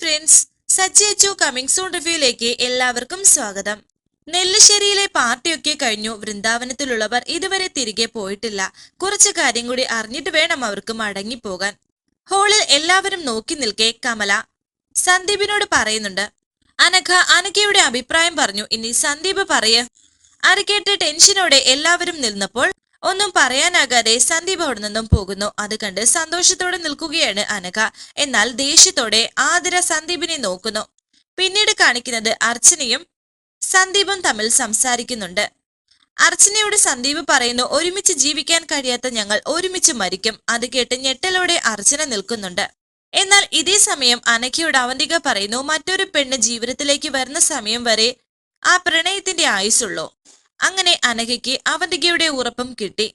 Friends സച്ചേച്ചു coming soon റിവ്യൂയിലേക്ക് എല്ലാവർക്കും സ്വാഗതം. നെല്ലിശ്ശേരിയിലെ പാർട്ടിയൊക്കെ കഴിഞ്ഞു. വൃന്ദാവനത്തിലുള്ളവർ ഇതുവരെ തിരികെ പോയിട്ടില്ല. കുറച്ച് കാര്യം കൂടി അറിഞ്ഞിട്ട് വേണം അവർക്ക് മടങ്ങിപ്പോകാൻ. ഹോളിൽ എല്ലാവരും നോക്കി നിൽക്കെ കമല. സന്ദീപിനോട് പറയുന്നുണ്ട്. അനഘ അനഘയുടെ അഭിപ്രായം പറഞ്ഞു. ഇനി സന്ദീപ് പറയ. അരക്കേട്ട് കേട്ട് ടെൻഷനോടെ എല്ലാവരും നിന്നപ്പോൾ ഒന്നും പറയാനാകാതെ സന്ദീപ് അവിടെ നിന്നും പോകുന്നു. അത് കണ്ട് സന്തോഷത്തോടെ നിൽക്കുകയാണ് അനക എന്നാൽ ദേഷ്യത്തോടെ ആതിര സന്ദീപിനെ നോക്കുന്നു. പിന്നീട് കാണിക്കുന്നത് അർച്ചനയും സന്ദീപും തമ്മിൽ സംസാരിക്കുന്നുണ്ട്. അർച്ചനയോട് സന്ദീപ് പറയുന്നു ഒരുമിച്ച് ജീവിക്കാൻ കഴിയാത്ത ഞങ്ങൾ ഒരുമിച്ച് മരിക്കും. അത് കേട്ട് ഞെട്ടലോടെ അർച്ചന നിൽക്കുന്നുണ്ട്. എന്നാൽ ഇതേ സമയം അനഘയോട് അവന്തിക പറയുന്നു മറ്റൊരു പെണ്ണ് ജീവിതത്തിലേക്ക് വരുന്ന സമയം വരെ ആ പ്രണയത്തിന്റെ ആയുസുള്ളൂ അങ്ങനെ അനഘയ്ക്ക് അവന്തികയുടെ ഉറപ്പും കിട്ടി.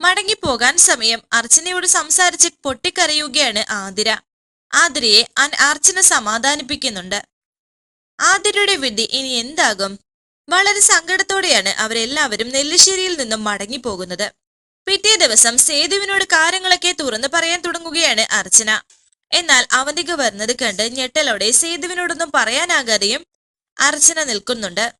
മടങ്ങിപ്പോകാൻ സമയം അർച്ചനയോട് സംസാരിച്ച് പൊട്ടിക്കരയുകയാണ് ആതിര. ആതിരയെ അർച്ചന സമാധാനിപ്പിക്കുന്നുണ്ട്. ആതിരയുടെ വിധി ഇനി എന്താകും? വളരെ സങ്കടത്തോടെയാണ് അവരെല്ലാവരും നെല്ലിശ്ശേരിയിൽ നിന്നും മടങ്ങിപ്പോകുന്നത്. പിറ്റേ ദിവസം സേതുവിനോട് കാര്യങ്ങളൊക്കെ തുറന്നു പറയാൻ തുടങ്ങുകയാണ് അർച്ചന. എന്നാൽ അവന്തിക വരുന്നത് കണ്ട് ഞെട്ടലോടെ സേതുവിനോടൊന്നും പറയാനാകാതെയും അർച്ചന നിൽക്കുന്നുണ്ട്.